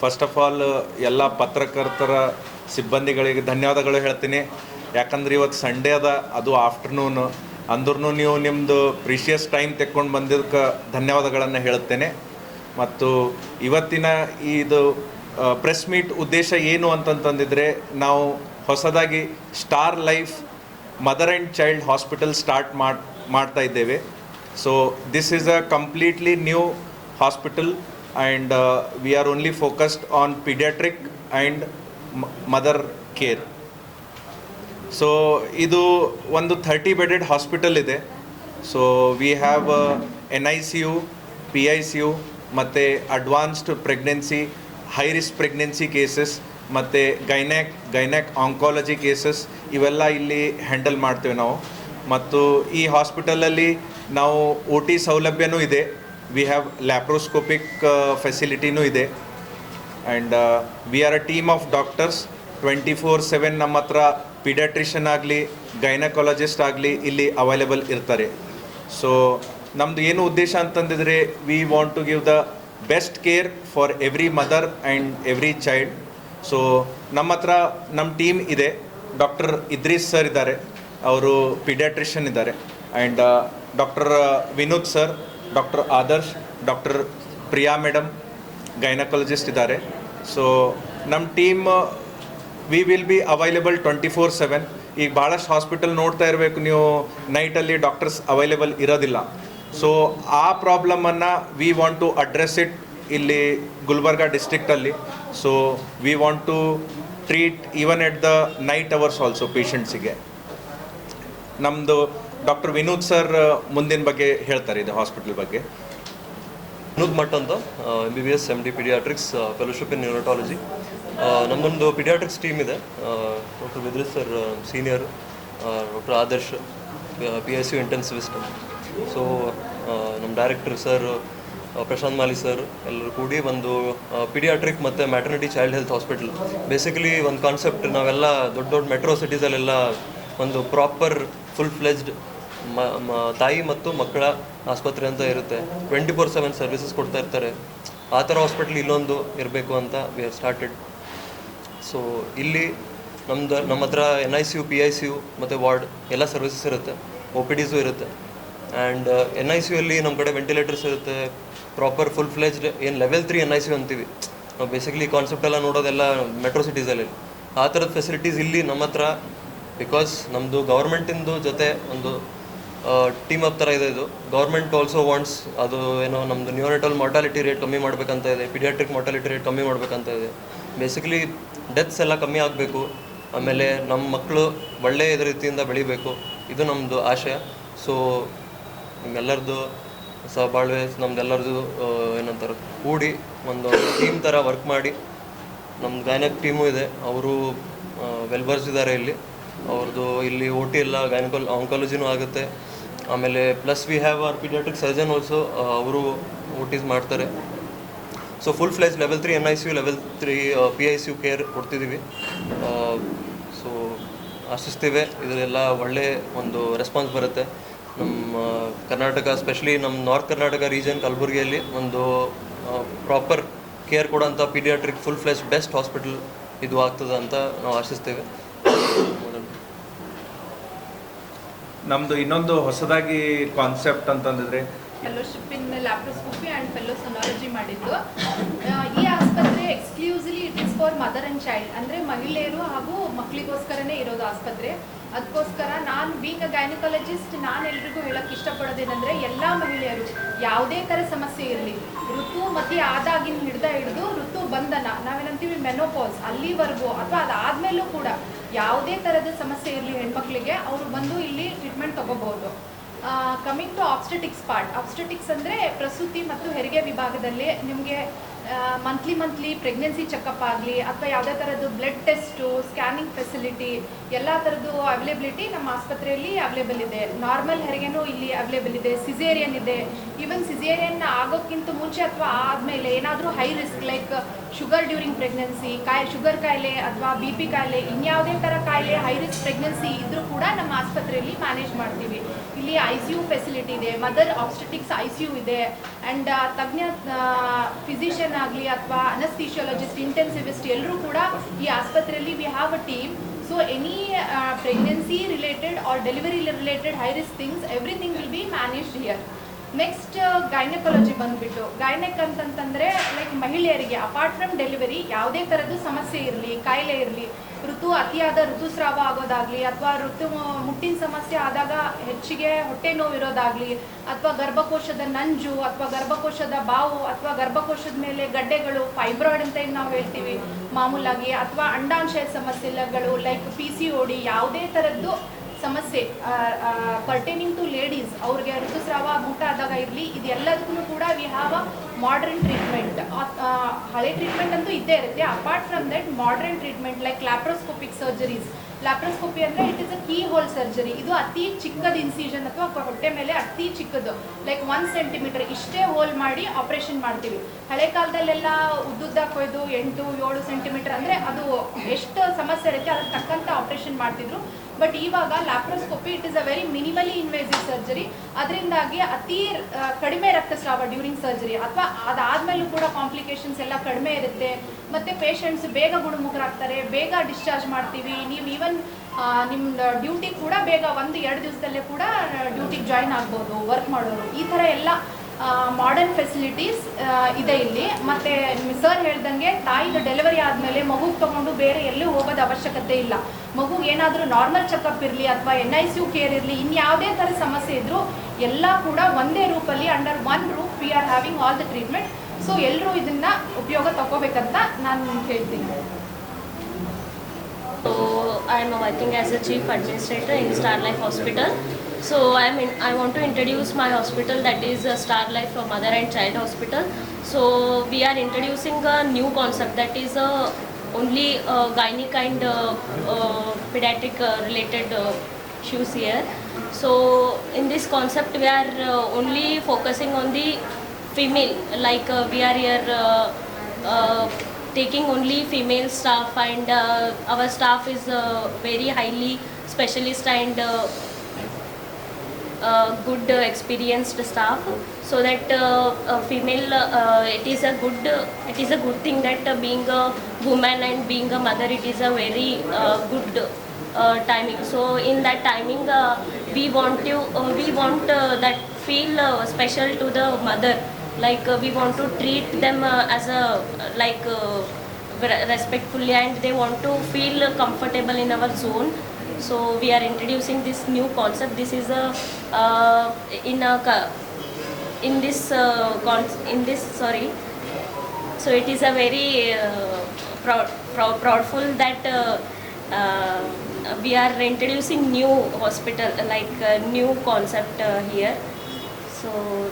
First of all ಎಲ್ಲ ಪತ್ರಕರ್ತರ ಸಿಬ್ಬಂದಿಗಳಿಗೆ ಧನ್ಯವಾದಗಳು ಹೇಳ್ತೀನಿ. ಯಾಕಂದ್ರೆ ಇವತ್ತು ಸಂಡೇ ಅದ, ಅದು ಆಫ್ಟರ್ನೂನ್ ಅಂದ್ರೂ ನೀವು ನಿಮ್ಮದು ಪ್ರೀಶಿಯಸ್ ಟೈಮ್ ತೆಕ್ಕೊಂಡು ಬಂದಿದ್ದಕ್ಕೆ ಧನ್ಯವಾದಗಳನ್ನು ಹೇಳುತ್ತೇನೆ ಮತ್ತು ಇವತ್ತಿನ ಇದು ಪ್ರೆಸ್ ಮೀಟ್ ಉದ್ದೇಶ ಏನು ಅಂತಂತಂದಿದ್ರೆ, ನಾವು ಹೊಸದಾಗಿ Star Life Mother and Child Hospital start ಮಾಡ್, ಮಾಡ್ತಾ ಇದ್ದೇವೆ. So this is a completely new hospital and we are only focused on paediatric and mother care so ಇದು ಒಂದು ಥರ್ಟಿ ಬೆಡೆಡ್ ಹಾಸ್ಪಿಟಲ್ ಇದೆ. So we have N I C U P I C U ಮತ್ತು advanced pregnancy high risk pregnancy cases ಮತ್ತು gynaec ಗೈನ್ಯಾಕ್ oncology cases ಇವೆಲ್ಲ ಇಲ್ಲಿ handle ಮಾಡ್ತೇವೆ ನಾವು. ಮತ್ತು ಈ ಹಾಸ್ಪಿಟಲಲ್ಲಿ ನಾವು ಓ ಟಿ ಸೌಲಭ್ಯನೂ ಇದೆ. ವಿ ಹ್ಯಾವ್ ಲ್ಯಾಪ್ರೋಸ್ಕೋಪಿಕ್ ಫೆಸಿಲಿಟಿನೂ ಇದೆ. And we are a team of doctors twenty four seven ನಮ್ಮ ಹತ್ರ ಪಿಡ್ಯಾಟ್ರಿಷನ್ ಆಗಲಿ ಗೈನಕಾಲಜಿಸ್ಟ್ ಆಗಲಿ ಇಲ್ಲಿ ಅವೈಲೇಬಲ್ ಇರ್ತಾರೆ. ಸೊ ನಮ್ಮದು ಏನು ಉದ್ದೇಶ ಅಂತಂದಿದ್ರೆ we want to give the best care for every mother and every child so ನಮ್ಮ ಹತ್ರ ನಮ್ಮ ಟೀಮ್ ಇದೆ. ಡಾಕ್ಟರ್ ಇದ್ರೀಸ್ ಸರ್ ಇದ್ದಾರೆ. ಅವರು ಪಿಡ್ಯಾಟ್ರಿಷನ್ ಇದ್ದಾರೆ. And doctor Vinod sir doctor Adarsh doctor Priya madam gynaecologist ಇದ್ದಾರೆ. ಸೊ ನಮ್ಮ team we will be available twenty four seven ಈಗ ಭಾಳಷ್ಟು ಹಾಸ್ಪಿಟಲ್ ನೋಡ್ತಾ ಇರಬೇಕು ನೀವು. ನೈಟಲ್ಲಿ ಡಾಕ್ಟರ್ಸ್ ಅವೈಲೇಬಲ್ ಇರೋದಿಲ್ಲ. ಸೊ ಆ ಪ್ರಾಬ್ಲಮನ್ನು we want to address it ಇಲ್ಲಿ Gulbarga ಡಿಸ್ಟ್ರಿಕ್ಟಲ್ಲಿ so we want to treat even at the night hours also ಪೇಷಂಟ್ಸಿಗೆ ನಮ್ಮದು ಡಾಕ್ಟರ್ ವಿನೋದ್ ಸರ್ ಮುಂದಿನ ಬಗ್ಗೆ ಹೇಳ್ತಾರೆ ಇದು ಹಾಸ್ಪಿಟಲ್ ಬಗ್ಗೆ. ವಿನೋದ್ ಮಠ್ ಅಂತ M B B S M D paediatrics fellowship in neurotology ನಮ್ಮದೊಂದು ಪಿಡಿಯಾಟ್ರಿಕ್ಸ್ ಟೀಮ್ ಇದೆ. Doctor ವಿದ್ರಿ sir senior doctor Adarsh P S U intensivist so ನಮ್ಮ director sir Prashant Mali sir, ಎಲ್ಲರೂ ಕೂಡಿ ಒಂದು ಪಿಡಿಯಾಟ್ರಿಕ್ ಮತ್ತು maternity child health hospital basically ಒಂದು concept ನಾವೆಲ್ಲ ದೊಡ್ಡ ದೊಡ್ಡ ಮೆಟ್ರೋ ಸಿಟೀಸಲ್ಲೆಲ್ಲ ಒಂದು ಪ್ರಾಪರ್ ಫುಲ್ ಫ್ಲೆಜ್ಡ್ ತಾಯಿ ಮತ್ತು ಮಕ್ಕಳ ಆಸ್ಪತ್ರೆ ಅಂತ ಇರುತ್ತೆ. ಟ್ವೆಂಟಿ ಫೋರ್ ಸೆವೆನ್ ಸರ್ವಿಸಸ್ ಕೊಡ್ತಾ ಇರ್ತಾರೆ. ಆ ಥರ ಹಾಸ್ಪಿಟ್ಲ್ ಇಲ್ಲೊಂದು ಇರಬೇಕು ಅಂತ ವಿ ಹ್ಯಾವ್ ಸ್ಟಾರ್ಟೆಡ್ ಸೊ ಇಲ್ಲಿ ನಮ್ದು, ನಮ್ಮ ಹತ್ರ N I C U P I C U ಮತ್ತು ವಾರ್ಡ್ ಎಲ್ಲ ಸರ್ವಿಸಸ್ ಇರುತ್ತೆ. ಒ ಪಿ ಡಿಸು ಇರುತ್ತೆ. ಆ್ಯಂಡ್ ಎನ್ ಐ ಸಿ ಯುಲ್ಲಿ ನಮ್ಮ ಕಡೆ ವೆಂಟಿಲೇಟರ್ಸ್ ಇರುತ್ತೆ. ಪ್ರಾಪರ್ ಫುಲ್ ಫ್ಲೆಜ್ಡ್ ಏನು level three N I C U ಅಂತೀವಿ. ನಾವು ಬೇಸಿಕಲಿ ಕಾನ್ಸೆಪ್ಟ್ ಎಲ್ಲ ನೋಡೋದೆಲ್ಲ ಮೆಟ್ರೋ ಸಿಟೀಸಲ್ಲಿ ಆ ಥರದ ಫೆಸಿಲಿಟೀಸ್ ಇಲ್ಲಿ ನಮ್ಮ ಹತ್ರ ಬಿಕಾಸ್ ನಮ್ಮದು ಗೌರ್ಮೆಂಟಿಂದು ಜೊತೆ ಒಂದು ಟೀಮ್ ಅಪ್ ಥರ ಇದೆ ಇದು. ಗೌರ್ಮೆಂಟ್ ಆಲ್ಸೋ ವಾಂಟ್ಸ್ ಅದು ಏನೋ ನಮ್ಮದು ನ್ಯೂನಿಟಲ್ ಮಾರ್ಟಾಲಿಟಿ ರೇಟ್ ಕಮ್ಮಿ ಮಾಡಬೇಕಂತ ಇದೆ ಪಿಡಿಯಾಟ್ರಿಕ್ ಮಾರ್ಟಾಲಿಟಿ ರೇಟ್ ಕಮ್ಮಿ ಮಾಡಬೇಕಂತ ಇದೆ. ಬೇಸಿಕಲಿ ಡೆತ್ಸ್ ಎಲ್ಲ ಕಮ್ಮಿ ಆಗಬೇಕು, ಆಮೇಲೆ ನಮ್ಮ ಮಕ್ಕಳು ಒಳ್ಳೆಯ ರೀತಿಯಿಂದ ಬೆಳಿಬೇಕು, ಇದು ನಮ್ಮದು ಆಶಯ ಸೊ ನಿಮ್ಮೆಲ್ಲರದು ಸಹಬಾಳ್ವೆ, ನಮ್ದೆಲ್ಲರದು ಏನಂತಾರೆ, ಕೂಡಿ ಒಂದು ಟೀಮ್ ಥರ ವರ್ಕ್ ಮಾಡಿ ನಮ್ಮ ಗಾಯನಕ್ ಟೀಮು ಇದೆ, ಅವರು ವೆಲ್ ಬರ್ಸ್ ಇದ್ದಾರೆ ಇಲ್ಲಿ. ಅವ್ರದ್ದು ಇಲ್ಲಿ ಓ ಟಿ ಎಲ್ಲ ಗೈನಕಾಲ್ ಆಂಕಾಲಜಿನೂ ಆಗುತ್ತೆ. ಆಮೇಲೆ plus we have our paediatric surgeon also ಅವರು ಓ ಟಿಸ್ ಮಾಡ್ತಾರೆ. So full fledged level three N I C U level three P I C U care ಕೊಡ್ತಿದ್ದೀವಿ so ಆಶಿಸ್ತೀವಿ. ಇದರೆಲ್ಲ ಒಳ್ಳೆ ಒಂದು ರೆಸ್ಪಾನ್ಸ್ ಬರುತ್ತೆ. ನಮ್ಮ ಕರ್ನಾಟಕ ಸ್ಪೆಷಲಿ ನಮ್ಮ ನಾರ್ತ್ ಕರ್ನಾಟಕ ರೀಜನ್ ಕಲಬುರಗಿಯಲ್ಲಿ ಒಂದು proper care ಕೊಡೋಂಥ paediatric full fledged best hospital ಇದು ಆಗ್ತದೆ ಅಂತ ನಾವು ಆಶಿಸ್ತೇವೆ. ನಮ್ಮದು ಇನ್ನೊಂದು ಹೊಸದಾಗಿ ಕಾನ್ಸೆಪ್ಟ್ ಅಂತಂದಿದ್ರೆ ಫೆಲೋಶಿಪ್ ಇನ್ ಲ್ಯಾಪ್ರೋಸ್ಕೋಪಿ ಆ್ಯಂಡ್ ಫೆಲೋಸೊನಾಲಜಿ ಮಾಡಿದ್ದು. ಈ ಆಸ್ಪತ್ರೆ exclusively it is for mother and child ಅಂದ್ರೆ ಮಹಿಳೆಯರು ಹಾಗೂ ಮಕ್ಕಳಿಗೋಸ್ಕರನೇ ಇರೋದು ಆಸ್ಪತ್ರೆ. ಅದಕ್ಕೋಸ್ಕರ ಅ ಗೈನಕಾಲಜಿಸ್ಟ್ ನಾನು ಎಲ್ರಿಗೂ ಹೇಳಕ್ಕೆ ಇಷ್ಟಪಡೋದೇನೆಂದರೆ ಎಲ್ಲ ಮಹಿಳೆಯರು ಯಾವುದೇ ಥರ ಸಮಸ್ಯೆ ಇರಲಿ, ಋತು ಮತಿ ಆದಾಗಿನ ಹಿಡ್ದ ಹಿಡಿದು ಋತು ಬಂಧನ ನಾವೇನಂತೀವಿ ಮೆನೋಪಾಸ್ ಅಲ್ಲಿವರೆಗೂ ಅಥವಾ ಅದಾದಮೇಲೂ ಕೂಡ ಯಾವುದೇ ಥರದ ಸಮಸ್ಯೆ ಇರಲಿ ಹೆಣ್ಮಕ್ಳಿಗೆ ಅವರು ಬಂದು ಇಲ್ಲಿ ಟ್ರೀಟ್ಮೆಂಟ್ ತಗೋಬಹುದು. Coming to obstetrics part obstetrics ಅಂದರೆ ಪ್ರಸೂತಿ ಮತ್ತು ಹೆರಿಗೆ ವಿಭಾಗದಲ್ಲಿ ನಿಮಗೆ ಮಂತ್ಲಿ ಮಂತ್ಲಿ ಪ್ರೆಗ್ನೆನ್ಸಿ ಚೆಕಪ್ ಆಗಲಿ ಅಥವಾ ಯಾವುದೇ ಥರದ್ದು ಬ್ಲಡ್ ಟೆಸ್ಟು ಸ್ಕ್ಯಾನಿಂಗ್ ಫೆಸಿಲಿಟಿ ಎಲ್ಲ ಥರದ್ದು ಅವೈಲೇಬಿಲಿಟಿ ನಮ್ಮ ಆಸ್ಪತ್ರೆಯಲ್ಲಿ ಅವೈಲೇಬಲ್ ಇದೆ. ನಾರ್ಮಲ್ ಹೆರಿಗೆನೂ ಇಲ್ಲಿ ಅವೈಲೇಬಲ್ ಇದೆ. ಸಿಸೇರಿಯನ್ ಇದೆ. ಈವನ್ ಸಿಸೇರಿಯನ್ ಆಗೋಕ್ಕಿಂತ ಮುಂಚೆ ಅಥವಾ ಆದಮೇಲೆ ಏನಾದರೂ high risk like sugar during pregnancy ಕಾಯಿ ಶುಗರ್ ಕಾಯಿಲೆ ಅಥವಾ ಬಿ ಪಿ ಕಾಯಿಲೆ, ಇನ್ಯಾವುದೇ ಥರ ಕಾಯಿಲೆ ಹೈ ರಿಸ್ಕ್ ಪ್ರೆಗ್ನೆನ್ಸಿ ಇದ್ರೂ ಕೂಡ ನಮ್ಮ ಆಸ್ಪತ್ರೆಯಲ್ಲಿ ಮ್ಯಾನೇಜ್ ಮಾಡ್ತೀವಿ. ಇಲ್ಲಿ ಐ ಸಿ ಯು ಫೆಸಿಲಿಟಿ ಇದೆ mother obstetrics I C U ಇದೆ ಆ್ಯಂಡ್ ತಜ್ಞ ಫಿಸಿಷಿಯನ್ ಆಗಲಿ ಅಥವಾ ಅನಸ್ಥಿಷಿಯಾಲಜಿಸ್ಟ್ ಇಂಟೆನ್ಸಿವಿಸ್ಟ್ ಎಲ್ಲರೂ ಕೂಡ ಈ ಆಸ್ಪತ್ರೆಯಲ್ಲಿ we have a team So any uh, pregnancy related or delivery related high risk things, everything will be managed here. Next gynaecology ಬಂದ್ಬಿಟ್ಟು. Gynaec ಅಂತಂತಂದ್ರೆ ಲೈಕ್ ಮಹಿಳೆಯರಿಗೆ ಅಪಾರ್ಟ್ ಫ್ರಮ್ ಡೆಲಿವರಿ ಯಾವುದೇ ಥರದ್ದು ಸಮಸ್ಯೆ ಇರಲಿ, ಕಾಯಿಲೆ ಇರಲಿ, ಋತು, ಅತಿಯಾದ ಋತುಸ್ರಾವ ಆಗೋದಾಗ್ಲಿ, ಅಥವಾ ಋತು ಮುಟ್ಟಿನ ಸಮಸ್ಯೆ ಆದಾಗ ಹೆಚ್ಚಿಗೆ ಹೊಟ್ಟೆ ನೋವು ಇರೋದಾಗ್ಲಿ ಅಥವಾ ಗರ್ಭಕೋಶದ ನಂಜು, ಅಥವಾ ಗರ್ಭಕೋಶದ ಬಾವು, ಅಥವಾ ಗರ್ಭಕೋಶದ ಮೇಲೆ ಗಡ್ಡೆಗಳು ಫೈಬ್ರಾಯ್ಡ್ ಅಂತ ನಾವು ಹೇಳ್ತೀವಿ ಮಾಮೂಲಾಗಿ, ಅಥವಾ ಅಂಡಾಂಶಯ ಸಮಸ್ಯೆಗಳು ಲೈಕ್ ಪಿ ಸಿ ಓಡಿ ಯಾವುದೇ ಥರದ್ದು ಸಮಸ್ಯೆ ಪರ್ಟೇನಿಂಗ್ ಟು ಲೇಡೀಸ್ ಅವ್ರಿಗೆ ಋತುಸ್ರಾವ, ಊಟ ಆದಾಗ ಇರಲಿ, ಇದೆಲ್ಲದಕ್ಕೂ ಕೂಡ we have a modern treatment ಹಳೆ ಟ್ರೀಟ್ಮೆಂಟ್ ಅಂತೂ ಇದ್ದೇ ಇರುತ್ತೆ. Apart from that modern treatment like laparoscopic surgeries laparoscopy ಅಂದರೆ it is a keyhole surgery ಇದು ಅತಿ ಚಿಕ್ಕದ ಇನ್ಸಿಷನ್ ಅಥವಾ ಹೊಟ್ಟೆ ಮೇಲೆ ಅತಿ ಚಿಕ್ಕದು ಲೈಕ್ ಒನ್ ಸೆಂಟಿಮೀಟರ್ ಇಷ್ಟೇ ಹೋಲ್ ಮಾಡಿ ಆಪರೇಷನ್ ಮಾಡ್ತೀವಿ. ಹಳೆ ಕಾಲದಲ್ಲೆಲ್ಲ ಉದ್ದುದ್ದ ಕೊಯ್ದು ಎಂಟು, ಏಳು ಸೆಂಟಿಮೀಟರ್ ಅಂದರೆ ಅದು ಎಷ್ಟು ಸಮಸ್ಯೆ ಇರುತ್ತೆ, ಅದಕ್ಕೆ ತಕ್ಕಂಥ ಆಪರೇಷನ್ ಮಾಡ್ತಿದ್ರು. ಬಟ್ ಇವಾಗ laparoscopy it is a very minimally invasive surgery ಅದರಿಂದಾಗಿ ಅತಿ ಕಡಿಮೆ ರಕ್ತಸ್ರಾವ ಡ್ಯೂರಿಂಗ್ ಸರ್ಜರಿ ಅಥವಾ ಅದಾದ್ಮೇಲೂ ಕೂಡ ಕಾಂಪ್ಲಿಕೇಶನ್ಸ್ ಎಲ್ಲ ಕಡಿಮೆ ಇರುತ್ತೆ. ಮತ್ತೆ ಪೇಷಂಟ್ಸ್ ಬೇಗ ಗುಣಮುಖರಾಗ್ತಾರೆ, ಬೇಗ ಡಿಸ್ಚಾರ್ಜ್ ಮಾಡ್ತೀವಿ. ನೀವು ಈವನ್ ನಿಮ್ಮ ಡ್ಯೂಟಿ ಕೂಡ ಬೇಗ ಒಂದು, ಎರಡು ದಿವಸದಲ್ಲೇ ಕೂಡ ಡ್ಯೂಟಿಗೆ ಜಾಯಿನ್ ಆಗ್ಬೋದು ವರ್ಕ್ ಮಾಡೋರು. ಈ ಥರ ಎಲ್ಲ ಮಾಡರ್ನ್ ಫೆಸಿಲಿಟೀಸ್ ಇದೆ ಇಲ್ಲಿ. ಮತ್ತೆ ಸರ್ ಹೇಳ್ದಂಗೆ ತಾಯಿದು ಡೆಲಿವರಿ ಆದಮೇಲೆ ಮಗು ತಗೊಂಡು ಬೇರೆ ಎಲ್ಲೂ ಹೋಗೋದು ಅವಶ್ಯಕತೆ ಇಲ್ಲ. ಮಗು ಏನಾದರೂ ನಾರ್ಮಲ್ ಚೆಕಪ್ ಇರಲಿ ಅಥವಾ N I C U care ಇರಲಿ ಇನ್ಯಾವುದೇ ಥರ ಸಮಸ್ಯೆ ಇದ್ದರೂ ಎಲ್ಲ ಕೂಡ ಒಂದೇ ರೂಪಲ್ಲಿ under one roof we are having all the treatment so ಎಲ್ಲರೂ ಇದನ್ನ ಉಪಯೋಗ ತಗೋಬೇಕಂತ ನಾನು ಹೇಳ್ತೀನಿ. So I am working as a chief in Star Life Hospital. So I am in, I want to introduce my hospital that is uh, Star Life uh, Mother and Child Hospital. So we are introducing a new concept that is uh, only uh, gynec uh, uh, pediatric uh, related uh, here. So in this concept we are uh, only focusing on the female like uh, we are here uh, uh, taking only female staff and uh, our staff is uh, very highly specialist and uh, good uh, experienced staff so that uh, female uh, it is a good it is a good thing that being a woman and being a mother it is a very good uh, timing. So in that timing uh, we want to uh, we want uh, that feel uh, special to the mother. Like uh, we want to treat them uh, as a like uh, respectfully and they want to feel comfortable in our zone so we are introducing this new concept. This is a uh, in a in this uh, in this sorry. So it is a very uh, proud, proud proudful that uh, uh, we are introducing new hospital like uh, new concept uh, here. So